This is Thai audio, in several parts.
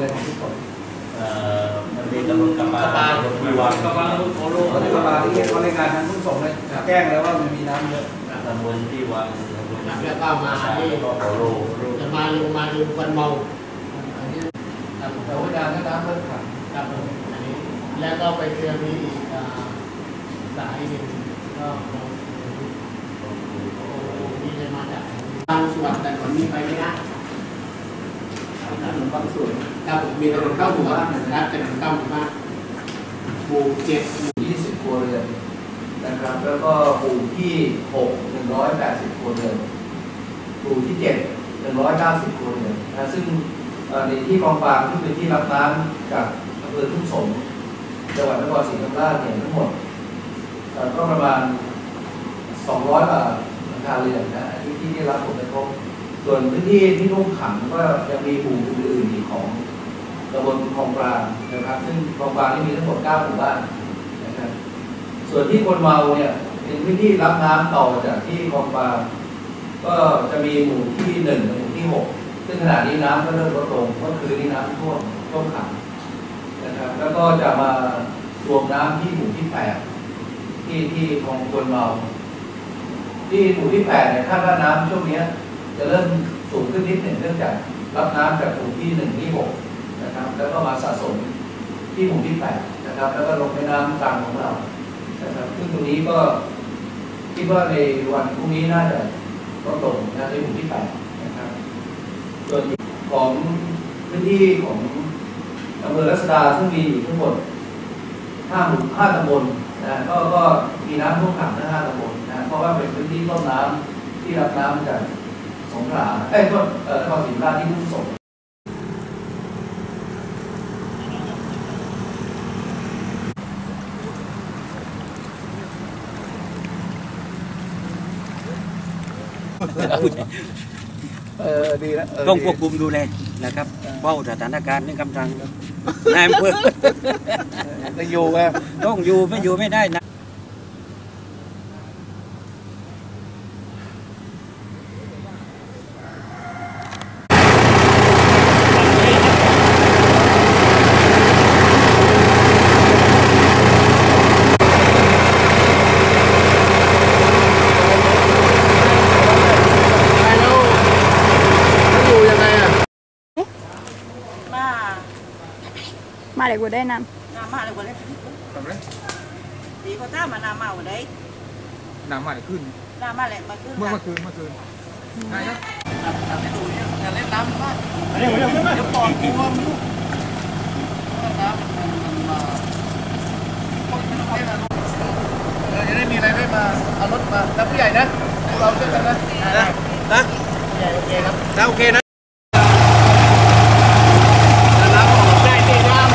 เลยของทุกคนมันมีตำบลกำปากำปาตำบลมีวังกำปาลโอโลเขาจะมาที่เขารายงานทางทุกส่งเลยแจ้งแล้วว่ามันมีน้ำเยอะตำบลที่วังตำบลแล้วก็มาที่โอโลจะมาลงมาดูวันเมาอันนี้ครับแต่ว่าการน้ำเริ่มขังครับผมอันนี้แล้วก็ไปเจอมีอีกอ่าสายหนึ่งก็ที่จะมาจากบางส่วนแต่คนนี้ไปไม่ได้ นนบางส่วนครับผมมีถนนเข้าหมู่บ้านนะครับถนนเข้าหมู่บ้านหมู่เจ็ด20ครัวเรือนนะครับ แล้วก็หมู่ที่6 180ครัวเรือนหมู่ที่7 190ครัวเรือนนะซึ่งเอ่อในที่กองฟางที่เป็นที่รับน้ำจากอำเภอทุ่งสงจังหวัดนครศรีธรรมราชเนี่ยทั้งหมดเอ่อก็ประมาณ200กว่าหลังคาเรือนนะที่ที่ได้รับผลกระทบ ส่วนพื้นที่ที่นุ่มขังก็ยังมีหมู่อื่นๆอีกของตำบลคลองกลางนะครับ ซึ่งคลองกลางนี่มีทั้งหมด9หมู่บ้านนะครับส่วนที่คนเมาเนี่ยเป็นพื้นที่รับน้ำต่อจากที่คลองปลาก็จะมีหมู่ที่หนึ่งหมู่ที่หกซึ่งขณะนี้น้ำก็เริ่มลดลงก็คือนี่น้ำท่วมท่วมขังนะครับแล้วก็จะมารวมน้ำที่หมู่ที่แปดที่ที่คลองคนเมา ที่หมู่ที่แปดเนี่ยคาดว่าน้ำช่วงเนี้ย จะเริ่มสูงขึ้นนิดหนึ่งเนื่องจากรับน้ำจากหมู่ที่หนึ่งที่หกนะครับ แล้วก็มาสะสมที่หมู่ที่แปดนะครับ แล้วก็ลงแม่น้ำกลางของเรานะครับซึ่งตรงนี้ก็คิดว่าในวันพรุ่งนี้น่าจะลดลงนะในหมู่ที่แปดนะครับส่วนของพื้นที่ของอำเภอรัศดาซึ่งมีอยู่ทั้งหมดห้าหมู่ห้าตำบลนะก็ก็มีน้ำท่วมขังทั้งห้าตำบลนะเพราะว่าเป็นพื้นที่ต้นน้ำที่รับน้ำจาก งขลาเอ้ยต้นเอ่อนครศรีธรรมราชที่ทุ่งสงเออดีนะเต้องควบคุมดูแลนะครับเฝ้าสถานการณ์ในกำลังนายอำเภอจะอยู่ไงต้องอยู่ไม่อยู่ไม่ได้นะ อยู่ยังไงอะ มา มาเดี๋ยวกูได้น น้ำมาเลยบ่ได้ ทำไร ดีก็ถ้ามาน้ำมาบ่ได้ น้ำมาได้ขึ้น น้ำมาแหละมาขึ้น เมื่อเมื่อคืนเมื่อคืนได้ครับอย่าเล่นน้ำมากเร็วเร็วเร็วเดี๋ยวปอดบวมลูกน้ำมันมันมาเออจะได้มีอะไรได้มาเอารถมาแล้วผู้ใหญ่นะเราช่วยกันนะนะนะโอเคครับนะโอเคนะ น้ำออกได้ดีน้ำำ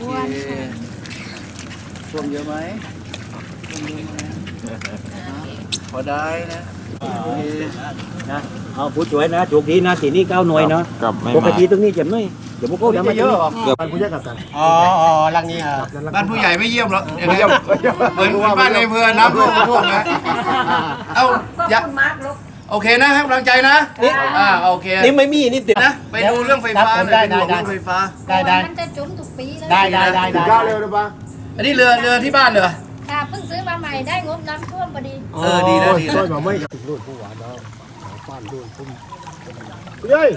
อ้วน ท่ว มเยอไหมพอได้นะนะเอาผู้ช่วยนะโชคดีนะทีนี้เก้าหน่วยเนาะกับไม่ปกติตรงนี้เจะไม่เดี๋ยวพวกเขาจะมาเยอะเหรอเกือบอ๋ออ๋อรังนี้อะบ้านผู้ใหญ่ไม่เยี่ยมหรอกอย่างนั้นเหมือนบ้านในอำเภอนน้ำท่วมท่วมนะเอาอย่าคุณมาร์คลูกโอเคนะให้กำลังใจนะอ่าโอเคนี่ไม่มีนี่ติดนะไปดูเรื่องไฟฟ้าหน่อยเป็นห่วงเรื่องไฟฟ้าได้ได้มันจะจุ่มทุกปีเลยได้ได้ได้ได้ก้าวเร็วเลยปะ อันนี้เรือเรือที่บ้านเหรอ ค่ะเพิ่งซื้อมาใหม่ได้งบน้ำท่วมพอดี เออดีนะดีนะมาไม่กับรุ่นผู้หวานแล้วป้านรุ่นพุ่มเฮ้ย